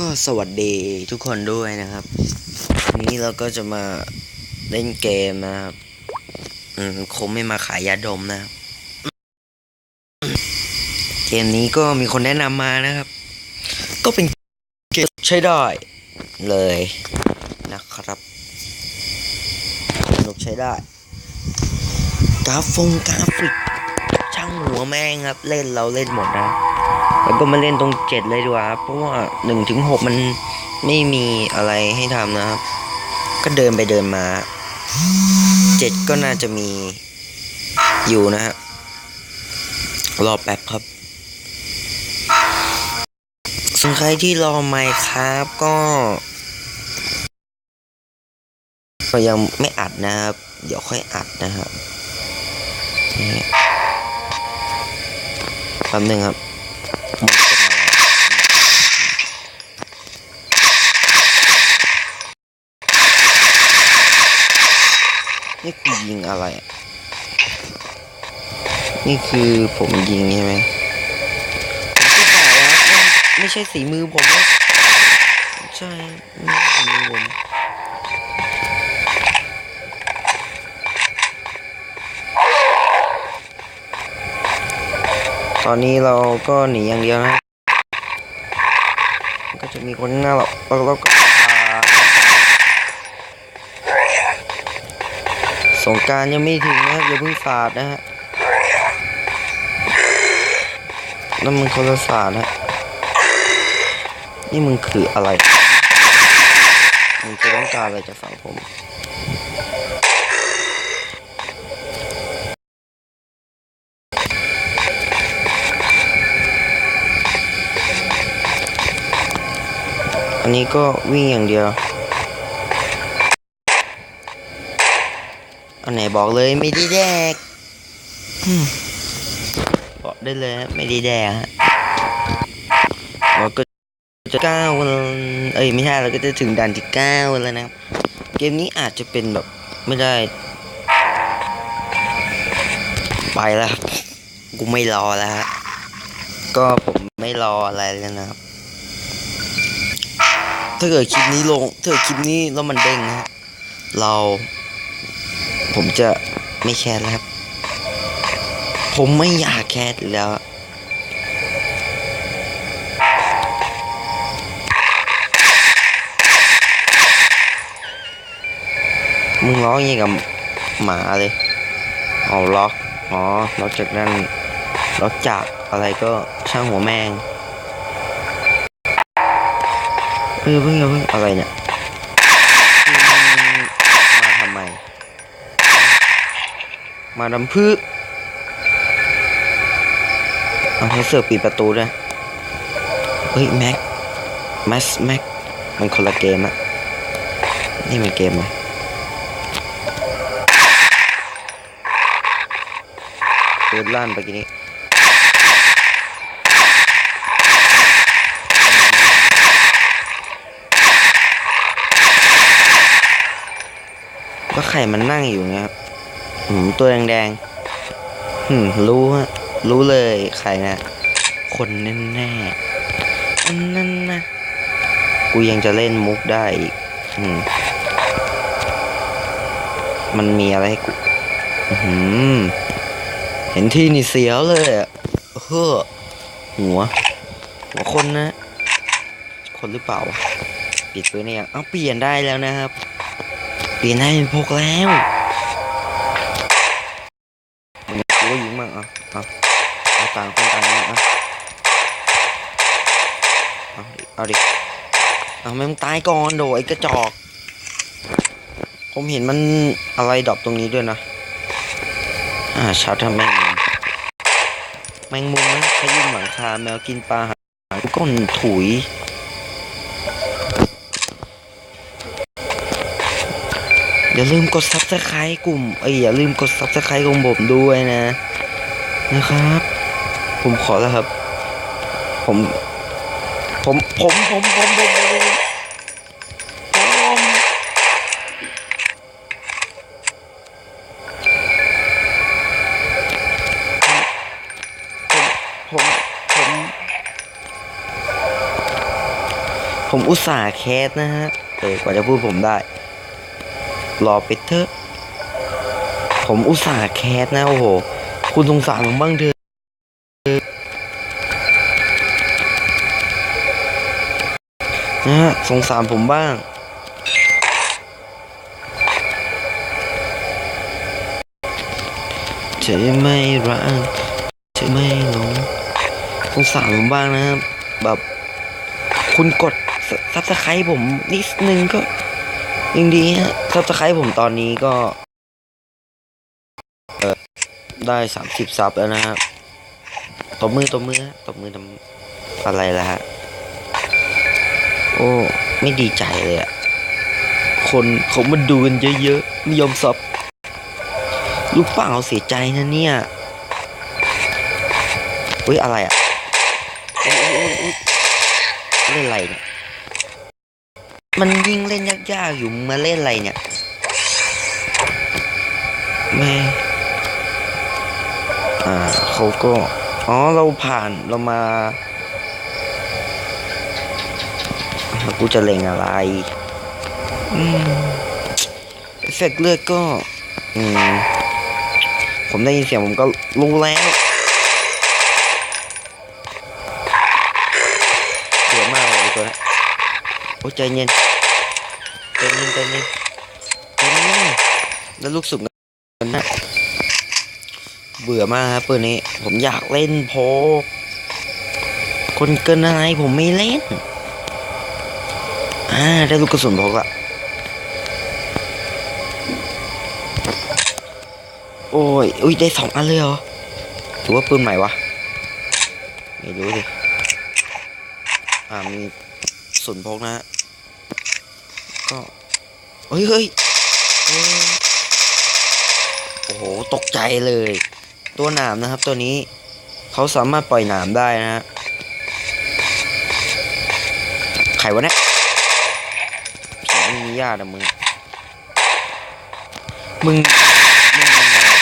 ก็สวัสดีทุกคนด้วยนะครับวันนี้เราก็จะมาเล่นเกมนะครับ อืมคงไม่มาขายยาดมนะครับ เกมนี้ก็มีคนแนะนำมานะครับ ก็เป็นเกมใช้ได้เลยนะครับสนุกใช้ได้ กราฟงกราฟิก ช่างหัวแม่งครับ เล่นเราเล่นหมดนะ แล้วก็มาเล่นตรงเจ็ดเลยดีกว่าครับ เพราะว่าหนึ่งถึงหกมันไม่มีอะไรให้ทำนะครับ ก็เดินไปเดินมาเจ็ดก็น่าจะมีอยู่นะฮะรอแป๊บครับส่วนใครที่รอไมค์ครับก็ก็ยังไม่อัดนะครับ เดี๋ยวค่อยอัดนะครับนี่แป๊บหนึงครับมันเป็นอะไรนี่คื อะไร นี่คือผมยิงใช่ไหมผมก็บอกแล้วไม่ใช่สีมือผมนะใช่ไม่ใช่สีมือผมตอนนี้เราก็หนีอย่างเดียวนะ ก็จะมีคนหน้าเราเราก็ปา สงการยังไม่ถึงนะครับอย่าเพิ่งสาดนะฮะนั่นมันคนละสาดนะนี่มึงคืออะไรมึงจะต้องการอะไรจากฝั่งผมอันนี้ก็วิ่งอย่างเดียว อันไหนบอกเลยไม่ได้แดกบอกได้เลยฮะไม่ได้แดกฮะเราก็จะเก้าเอ้ยไม่ใช่เราก็จะถึงด่านที่เก้าแล้วนะครับ เกมนี้อาจจะเป็นแบบไม่ได้ ไปแล้วครับกูไม่รอแล้วฮะก็ผมไม่รออะไรแล้วนะครับ ถ้าเกิดคลิปนี้ลงถ้าเกิดคลิปนี้แล้วมันเด้งนะฮะเรา ผมจะไม่แคร์แล้วครับ ผมไม่อยากแคร์แล้ว มึงร้องยังกับหมาเลยเอาล็อก อ๋อล็อกจากนั่นล็อกจากอะไรก็ช่างหัวแมงเออเพิ่งเพิ่งอะไรเนี่ยมาทำไม มาดำพืชเอาให้เสือปิดประตูด้วยเฮ้ยแม็กแมสแม็กมันคนละเกมอะนี่มันเกมไหมเปิดล้านไปกี้นี้ก็ไข่มันนั่งอยู่เงี้ยครับ หืมตัวแดงๆหืมรู้ฮะรู้เลยไข่นะ คนแน่แน่อันนั้นนะกูยังจะเล่นมุกได้อีกอืมมันมีอะไรให้กูหืมเห็นที่นี่เสียวเลยอะเฮ้อหัว หัวคนนะ คนหรือเปล่าวะปิดปืนเนี่ยเอ้าเปลี่ยนได้แล้วนะครับ เปลี่ยนให้เป็นพกแล้วมึงกูก็ยิงมั่งอะเอาเอา ต่างคนต่างยิงอะเอาเอาดิเอาแม่งตายก่อนโดไอ้กระจอก ผมเห็นมันอะไรดรอปตรงนี้ด้วยนะอ่าชาร์ทำแมงมุมแมงมุมนะขยิงหลังคาแมวกินปลาหางก้นถุยอย่าลืมกด subscribe กลุ่มเอ้ยอย่าลืมกด subscribe กลุ่มผมด้วยนะ นะครับ ผมขอแล้วครับ ผม ผมผมผมผมผมผมผมผมผมอุตส่าห์แคสนะฮะเออกว่าจะพูดผมได้ รอไปเถอะผมอุตส่าห์แคสนะ โอ้โห คุณสงสารผมบ้างเถอะ นะฮะสงสารผมบ้าง จะไม่รักจะไม่หลงสงสารผมบ้างนะครับ แบบคุณกดซับสไครต์ผมนิดนึงก็ยังดีฮะซับสไครต์ผมตอนนี้ก็ได้สามสิบซับแล้วนะครับตบมือตบมือตบมือทำอะไรล่ะฮะ โอ้ไม่ดีใจเลยอะคนเขามาดูกันเยอะๆนิยมซับลูกเปล่าเสียใจนะเนี่ยเฮ้ยอะไรอะเล่นอะไรเนี่ยมันยิ่งเล่นยากๆอยู่มาเล่นอะไรเนี่ยแม่อ่าเขาก็อ๋อเราผ่านเรามา แล้วกูจะเล็งอะไรอืมเอฟเฟกเลือดก็ อืม ผมได้ยินเสียงผมก็รู้แล้วเสียมากเลยตัวนี้โอ้ใจเย็นใจเย็นใจเย็นใจเย็นแล้วลูกสุกกันนะเบื่อมากครับปืนนี้ ผมอยากเล่นโพคนเกินอะไรผมไม่เล่น อ่าได้ลูกกระสุนพกอะโอ้ย อุ้ย ได้สองอันเลยเหรอ ถือว่าปืนใหม่วะ ไม่รู้ดิ อ่า มีส่วนพกนะ ก็เฮ้ยเฮ้ยโอ้โห ตกใจเลย ตัวหนามนะครับ ตัวนี้ เขาสามารถปล่อยหนามได้นะฮะใครวะเนี่ย ญาติอะมึง มึง มึงยังไงอะ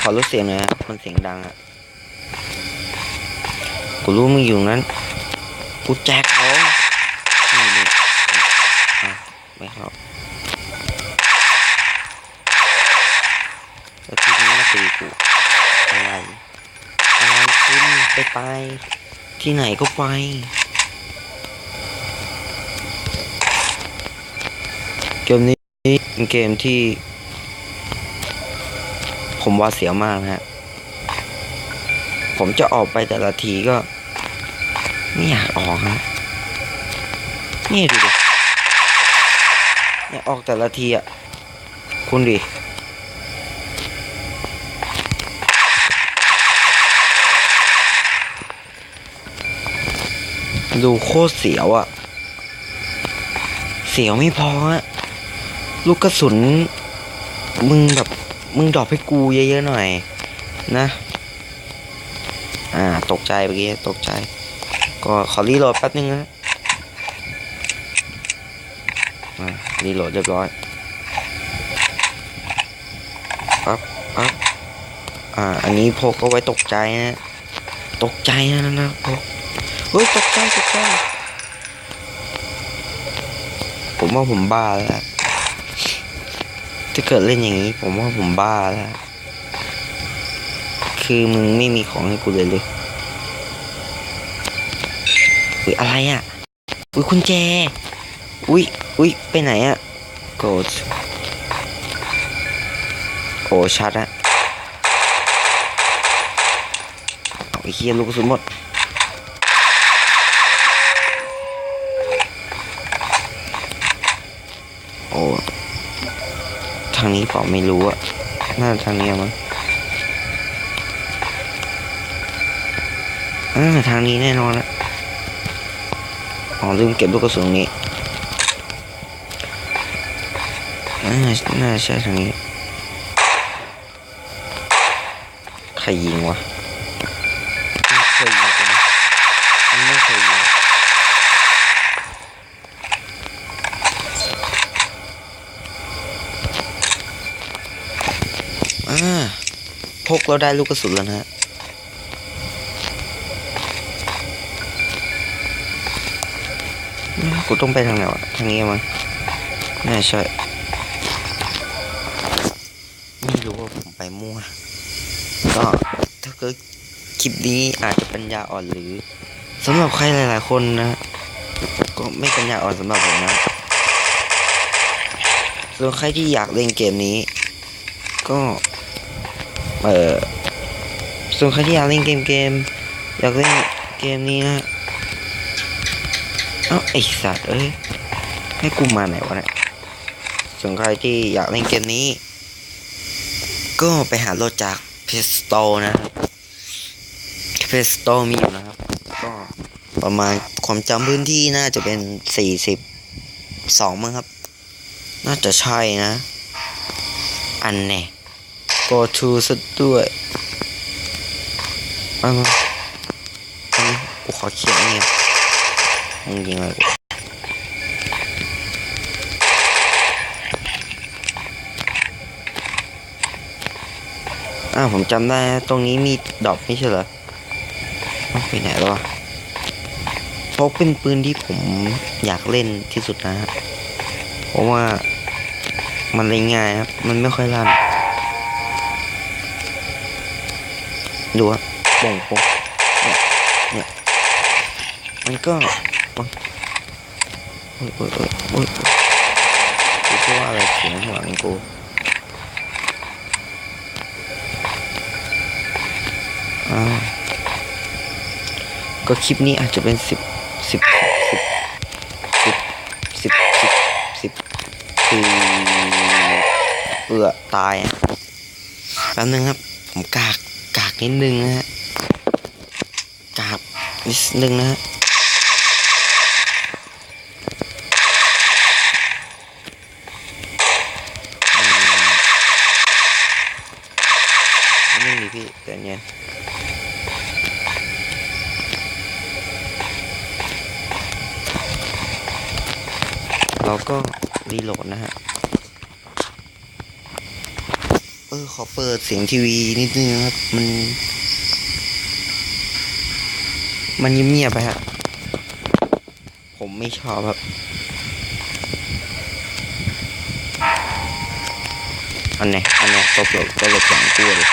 ขอลดเสียงหน่อยครับมันเสียงดังอะกูรู้มึงอยู่นั้น กูแจกของนี่นี่อะไม่เข้าแล้วทีนี้มาตีกูอะไรอะไรคุณ ไป ที่ไหนก็ไป เกมนี้เป็นเกมที่ ผมว่าเสียวมากนะฮะ ผมจะออกไปแต่ละทีก็ ไม่อยากออกฮะนี่ดูดิเนี่ยออกแต่ละทีอะ คุณดิ ดูโคตรเสียวอะ่ะเสียวไม่พอฮะลูกกระสุน มึงแบบ มึงดรอปให้กูเยอะๆหน่อย นะ อ่า ตกใจเมื่อกี้ตกใจ ก็ขอรีโหลดแป๊บนึงนะอ่ารีโหลดเรียบร้อยปั๊บปั๊บอ่า อันนี้พกเอาไว้ตกใจนะ ตกใจนะนะพก เฮ้ยตกใจตกใจผมว่าผมบ้าแล้วถ้าเกิดเล่นอย่างนี้ ผมว่าผมบ้าแล้ว คือมึงไม่มีของให้กูเลยเลยอุ้ยอะไรอะ อุ้ยคุณแจ อุ้ยอุ้ยไปไหนอะโกดโอ้ชัดอะเอาไอ้เฮียลูกกระสุนหมด โอ้ทางนี้เปล่าไม่รู้อะน่าทางนี้มั้งอ่าทางนี้แน่นอนละอ๋อลืมเก็บลูกกระสุนนี้อ่าน่าใช่ทางนี้ ใครยิงวะไม่เคยยิงกันนะมันไม่เคยยิง อ อ่า พกเราได้ลูกกระสุนแล้วนะฮะกูต้องไปทางไหนวะ ทางนี้มั้งน่ใช่ ไม่รู้ว่าผมไปมั่ว ก็ถ้าเกิดคลิปนี้อาจจะปัญญาอ่อนหรือสำหรับใครหลาย ๆ คนนะ ก็ไม่ปัญญาอ่อนสำหรับผมนะส่วนใครที่อยากเล่นเกมนี้ ก็ เออส่วนใครที่อยากเล่นเกมเกม อยากเล่นเกมนี้นะเอ้าไอสัตว์เอ้ยให้กูมาไหนวะเนี่ยส่วนใครที่อยากเล่นเกมนี้ ก็ไปหาโหลดจากเพสโตนะเพสโตมีอยู่นะครับ ก็ประมาณความจำพื้นที่น่าจะเป็นสี่สิบสองมั้งครับ น่าจะใช่นะ อันแน่ go to ซะด้วยอันนี้กูขอเขียนเงียมึงยิงอะไรกูอ้าวผมจำได้ตรงนี้มีดอกไม่ใช่เหรอไปไหนแล้ววะเพราะเป็นปืนที่ผมอยากเล่นที่สุดนะฮะเพราะว่ามันเล่นง่ายครับ มันไม่ค่อยลั่น ดูอะโป่งโป่งเนี่ยเนี่ยมันก็มันโอ้ยโอ้ยโอ้ยโอ้ยกูคิดว่าอะไรเสียงหลังกูอ้าก็คลิปนี้อาจจะเป็นสิบสิบสิบสิบสิบสิบสิบคือเอือตายแป๊บนึงครับ ผมกาก นิดนึงนะฮะกากนิดนึงนะฮะอืมไม่พี่เดี๋ยวเนี้ยเราก็รีโหลดนะฮะ เออขอเปิดเสียงทีวีนิดนึงครับ มัน มันเงียบๆไปฮะผมไม่ชอบครับอันไหนอันไหนตบหลบตบหลบหลังกูเลย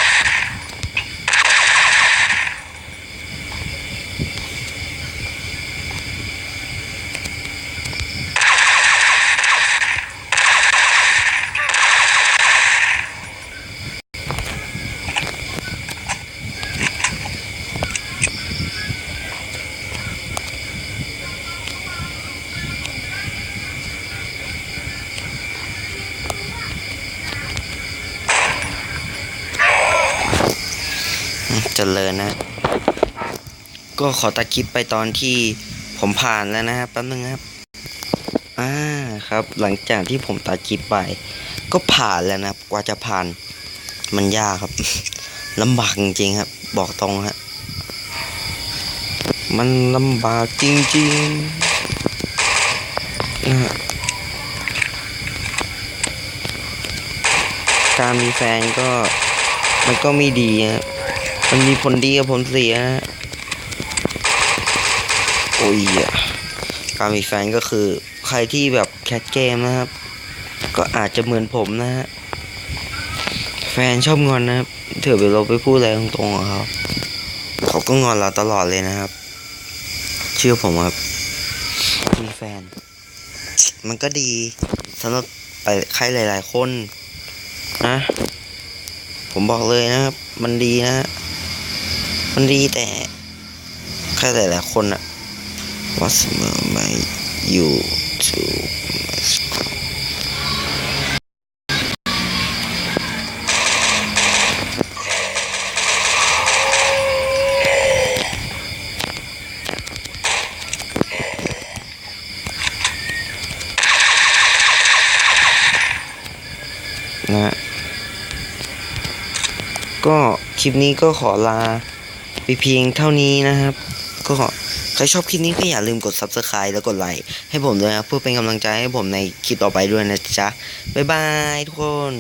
เจริญนะ ก็ขอตัดคลิปไปตอนที่ผมผ่านแล้วนะครับแป๊บนึงครับ อ่าครับ หลังจากที่ผมตัดคลิปไป ก็ผ่านแล้วนะครับกว่าจะผ่านมันยากครับลำบากจริงๆครับ บอกตรงฮะมันลำบากจริงๆนะการมีแฟนก็มันก็ไม่ดีฮะ มันมีผลดีกับผลเสียฮะโอ้ยอะการมีแฟนก็คือ ใครที่แบบแคทเกมนะครับ ก็อาจจะเหมือนผมนะฮะ แฟนชอบงอนนะครับเถื่อไปเราไปพูดอะไรตรงๆกับเขาเขาก็งอนเราตลอดเลยนะครับ เชื่อผมครับ มีแฟน มันก็ดีสำหรับใครหลาย ๆ คนนะ ผมบอกเลยนะครับ มันดีนะ มันดีแต่แค่หลายๆคนอะ What's my YouTube นะฮะก็คลิปนี้ก็ขอลา ไปเพียงเท่านี้นะครับ ก็ใครชอบคลิปนี้ก็อย่าลืมกด subscribe แล้วกดไลค์ให้ผมด้วยนะเพื่อเป็นกำลังใจให้ผมในคลิปต่อไปด้วยนะจ๊ะ บ๊ายบายทุกคน